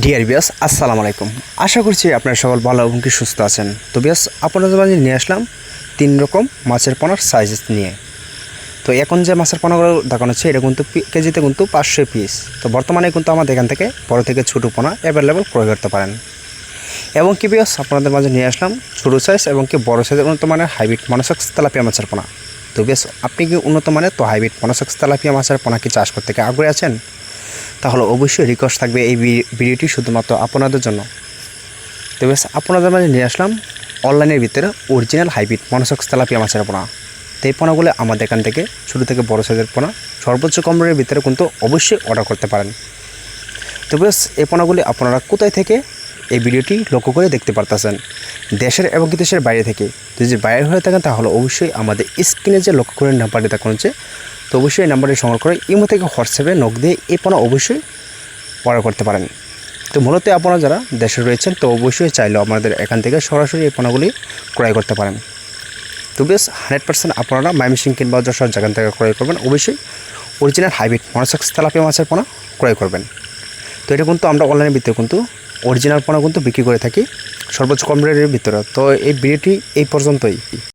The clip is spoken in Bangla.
ডিয়ার বিয়াস আসসালামু আলাইকুম। আশা করছি আপনারা সকল ভালো এবং কি সুস্থ আছেন। তো বিয়াস আপনাদের মাঝে নিয়ে আসলাম তিন রকম মাছের পোনার সাইজ নিয়ে। তো এখন যে মাছের পোনাগুলো দেখানো হচ্ছে, এটা কিন্তু কেজিতে কিন্তু পাঁচশো পিস তো বর্তমানে কিন্তু আমাদের এখান থেকে বড় থেকে ছোটো পোনা অ্যাভেলেবেল ক্রয় করতে পারেন। এবং কি বিয়াস আপনাদের মাঝে নিয়ে আসলাম ছোটো সাইজ এবং কি বড় সাইজের উন্নত মানের হাইব্রিড মনোসেক্স তেলাপিয়া মাছের পোনা। তো বেশ আপনি কি উন্নত মানের তো হাইব্রিড মনোসেক্স তেলাপিয়া মাছের পোনা কি চাষ করতে আগ্রহী আছেন? তাহলে অবশ্যই রিকোয়েস্ট থাকবে এই ভিডিওটি শুধুমাত্র আপনাদের জন্য। তো বেশ, আপনাদের মাঝে নিয়ে আসলাম অনলাইনের ভিতরে অরিজিনাল হাইব্রিড মনোসক্স তেলাপিয়া মাছের পোনা। তো এই পোনাগুলো আমাদের এখান থেকে ছোটো থেকে বড় সাইজের পোনা, সর্বোচ্চ কম রেটের ভিতরে কিন্তু অবশ্যই অর্ডার করতে পারেন। তো বেশ, এই পোনাগুলি আপনারা কোথায় থেকে এই ভিডিওটি লক্ষ্য করে দেখতে পারতেছেন? দেশের এবং দেশের বাইরে থেকে। যদি বাইরে হয়ে থাকেন তাহলে অবশ্যই আমাদের স্ক্রিনে যে লক্ষ্য করে নাম্বারটি দেখানো হচ্ছে তো অবশ্যই এই নাম্বারটি সংগ্রহ করে ইমো থেকে হোয়াটসঅ্যাপে নক দিয়ে এই পোনা অবশ্যই অর্ডার করতে পারেন। তো মূলত আপনারা যারা দেশে রয়েছেন, তো অবশ্যই চাইলেও আমাদের এখান থেকে সরাসরি এই পণ্যগুলি ক্রয় করতে পারেন। তো বেশ, হান্ড্রেড পার্সেন্ট আপনারা মাইমিসিং কিংবা যশোর জায়গা থেকে ক্রয় করবেন। অবশ্যই অরিজিনাল হাইব্রিড মনসাক্স তেলাপিয়া মাছের পোনা ক্রয় করবেন। তো এটা কিন্তু আমরা অনলাইনের ভিতরে কিন্তু অরিজিনাল পোনা কিন্তু বিক্রি করে থাকি সর্বোচ্চ কম রেটের ভিতরে। তো এই ভিডিওটি এই পর্যন্তই।